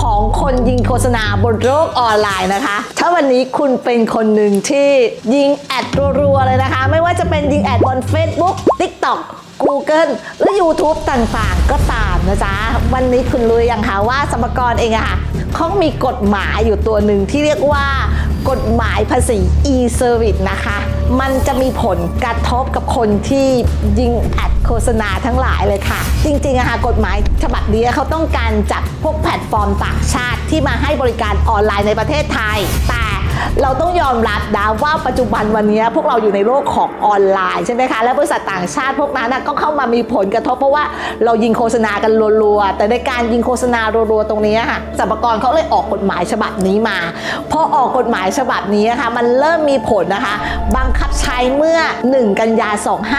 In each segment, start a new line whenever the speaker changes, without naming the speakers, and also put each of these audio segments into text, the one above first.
ของคนยิงโฆษณาบนโลกออนไลน์นะคะ ถ้าวันนี้คุณเป็นคนหนึ่งที่ยิงแอดรัวๆเลยนะคะ ไม่ว่าจะเป็นยิงแอดบน Facebook TikTok Google หรือ YouTube ต่างๆ ก็ตามนะจ๊ะ วันนี้คุณรู้ยังคะว่าสมกรเองอะค่ะเขามีกฎหมายอยู่ตัวหนึ่งที่เรียกว่ากฎหมายภาษี e-service นะคะ มันจะมีผลกระทบกับคนที่ยิงแอดโฆษณาทั้งหลายเลยค่ะ จริงๆอะค่ะกฎหมายฉบับนี้เขาต้องการจับพวกแพลตฟอร์มต่างชาติที่มาให้บริการออนไลน์ในประเทศไทยต เราต้องยอมรับนะว่าปัจจุบันวันนี้พวกเราอยู่ในโลกของออนไลน์ใช่ไหมคะ และบริษัทต่างชาติพวกนั้นนะก็เข้ามามีผลกระทบเพราะว่าเรายิงโฆษณากันรัวๆ แต่ในการยิงโฆษณารัวๆตรงนี้ค่ะสรรพากรเขาเลยออกกฎหมายฉบับนี้มา พอออกกฎหมายฉบับนี้นะคะมันเริ่มมีผลนะคะ บังคับใช้เมื่อ 1 กันยา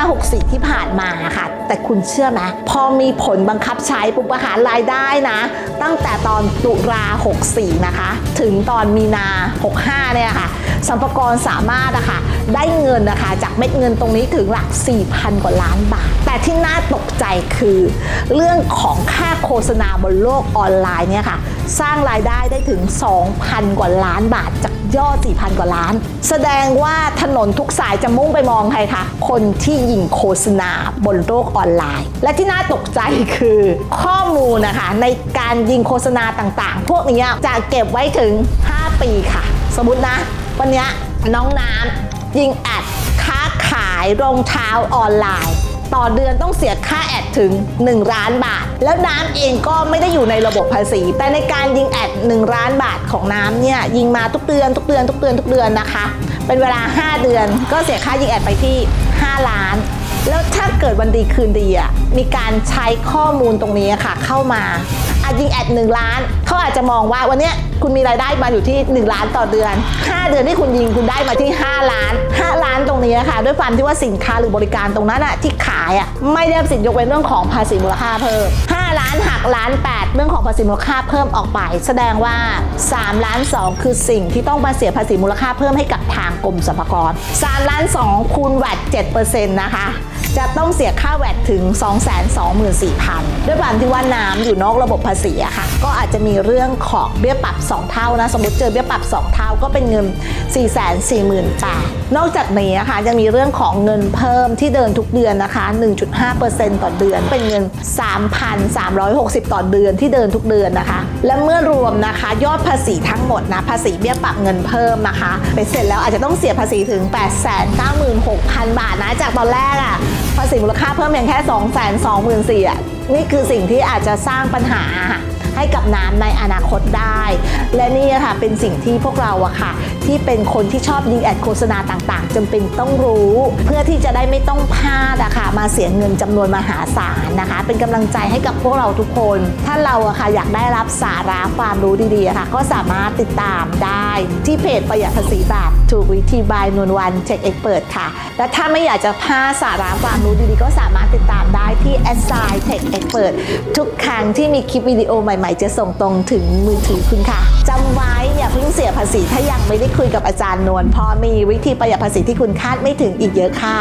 2564 ที่ผ่านมาค่ะ แต่คุณเชื่อไหมพอมีผลบังคับใช้ปุ๊บปหารรายได้นะ ตั้งแต่ตอนตุลา64นะคะ ถึงตอนมีนา 65เนี่ยค่ะสัมภากรสามารถนะคะได้เงินนะคะจากเม็ดเงินตรงนี้ถึงหลัก 4,000 กว่าล้านบาท แต่ที่น่าตกใจคือ เรื่องของค่าโฆษณาบนโลกออนไลน์เนี่ยค่ะสร้างรายได้ได้ถึง 2,000 กว่าล้านบาทจากยอด 4,000 กว่าล้าน แสดงว่าถนนทุกสายจะมุ่งไปมองใครคะ คนที่ยิงโฆษณาบนโลกออนไลน์ และที่น่าตกใจคือข้อมูลนะคะ ในการยิงโฆษณาต่างๆ พวกนี้จะเก็บไว้ถึง 5 ปีค่ะ สมมตินะ วันนี้น้องน้ำยิงแอดค้าขายรองเท้าออนไลน์ ต่อเดือนต้องเสียค่าแอดถึง 1 ล้านบาท แล้วน้ำเองก็ไม่ได้อยู่ในระบบภาษี แต่ในการยิงแอด 1 ล้านบาทของน้ำเนี่ยยิงมาทุกเดือนทุกเดือนทุกเดือนทุกเดือนนะคะ เป็นเวลา 5 เดือนก็เสียค่ายิงแอดไปที่ 5 ล้านแล้วถ้าเกิดวันดีคืนดีอะมีการใช้ข้อมูลตรงนี้ค่ะเข้ามา อายิงแอด1ล้านเขาอาจจะมองว่าวันนี้คุณมีรายได้มาอยู่ที่ 1 ล้านต่อเดือน 5 เดือนที่คุณยิงคุณได้มาที่ 5 ล้าน 5 ล้านตรงนี้ค่ะด้วยความที่ว่าสินค้าหรือบริการตรงนั้นอะที่ขายอะไม่ได้สิทธิ์ยกเว้นเรื่องของภาษีมูลค่าเพิ่ม 5 ล้านหักล้าน8เรื่องของภาษีมูลค่าเพิ่มออกไป แสดงว่า 3 ล้าน 2 คือสิ่งที่ต้องมาเสียภาษีมูลค่าเพิ่มให้กับทางกรมสรรพากร3ล้าน2คูณแวด7%นะคะ จะต้องเสียค่าแวดถึง 224,000 ด้วยความที่ว่าน้ำอยู่นอกระบบภาษีอะค่ะ ก็อาจจะมีเรื่องของเบี้ยปรับ 2 เท่านะ สมมติเจอเบี้ยปรับ 2 เท่าก็เป็นเงิน 448,000นอกจากนี้นะคะยังมีเรื่องของเงินเพิ่มที่เดินทุกเดือนนะคะ 1.5%ต่อเดือน เป็นเงิน 3,360 ต่อเดือนที่เดินทุกเดือนนะคะ และเมื่อรวมนะคะยอดภาษีทั้งหมดนะภาษีเบี้ยปรับเงินเพิ่มนะคะไปเสร็จแล้วอาจจะต้องเสียภาษีถึง 896,000 บาทนะจากตอนแรกอะภาษีมูลค่าเพิ่มเพียงแค่ 224,000อะนี่คือสิ่งที่อาจจะสร้างปัญหา ให้กับน้ำในอนาคตได้ และนี่อะค่ะเป็นสิ่งที่พวกเราอะค่ะ ที่เป็นคนที่ชอบยิงแอดโฆษณาต่างๆจำเป็นต้องรู้ เพื่อที่จะได้ไม่ต้องพลาดอะค่ะมาเสียเงินจำนวนมหาศาลนะคะ เป็นกำลังใจให้กับพวกเราทุกคน ถ้าเราอะค่ะอยากได้รับสาระความรู้ดีๆค่ะ ก็สามารถติดตามได้ที่เพจประหยัดภาษีแบบถูกวิธีบายนวลวันเช็คเอ็กเปิดค่ะ และถ้าไม่อยากจะพลาดสาระความรู้ดีๆ ก็สามารถติดตามได้ที่ s i t e c h Expert ทุกครั้งที่มีคลิปวิดีโอใหม่ๆ จะส่งตรงถึงมือถือคุณค่ะจำไว้อย่าเพิ่งเสียภาษีถ้ายังไม่ได้คุยกับอาจารย์นวลเพอมีวิธีประหยัดภาษีที่คุณคาดไม่ถึงอีกเยอะค่ะ